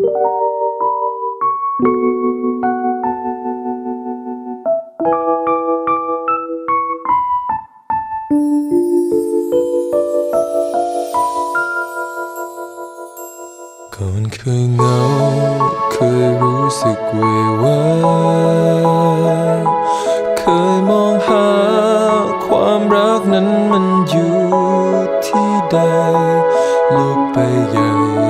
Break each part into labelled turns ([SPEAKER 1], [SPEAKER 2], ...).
[SPEAKER 1] ก่อนเคยเหงาเคยรู้สึกเววาเคยมองหาความรักนั้นมันอยู่ที่ใดโลกไปใหญ่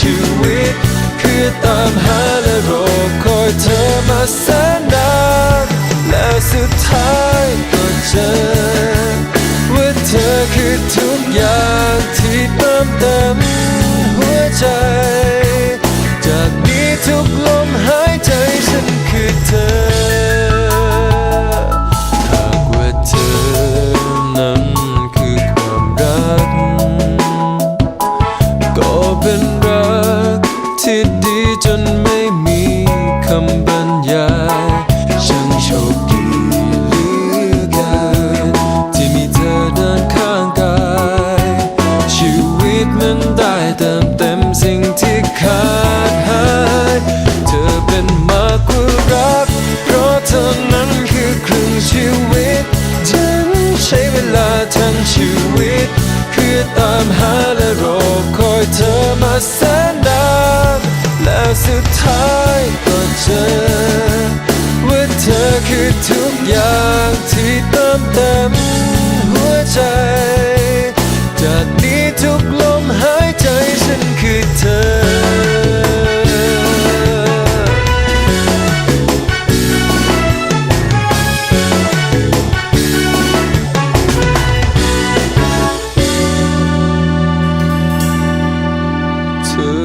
[SPEAKER 1] ชีวิตเพื่อตามหาและรอคอยเธอมาแสนนานและสุดท้ายก็เจอ ว่าเธอคือทุกอย่างที่เติมเต็มหัวใจ ที่ดีจนไม่มีคำบรรยายช่างโชคดีเหลือเกินที่มีเธอเดินข้างกาย ชีวิตมันได้เติมเต็มสิ่งที่ขาดหาย เธอเป็นมากกว่ารัก เพราะเธอนั้นคือครึ่งชีวิต ฉันใช้เวลาทั้งชีวิตเพื่อตามหาและรอคอยเธอมาแสนน สุดท้าย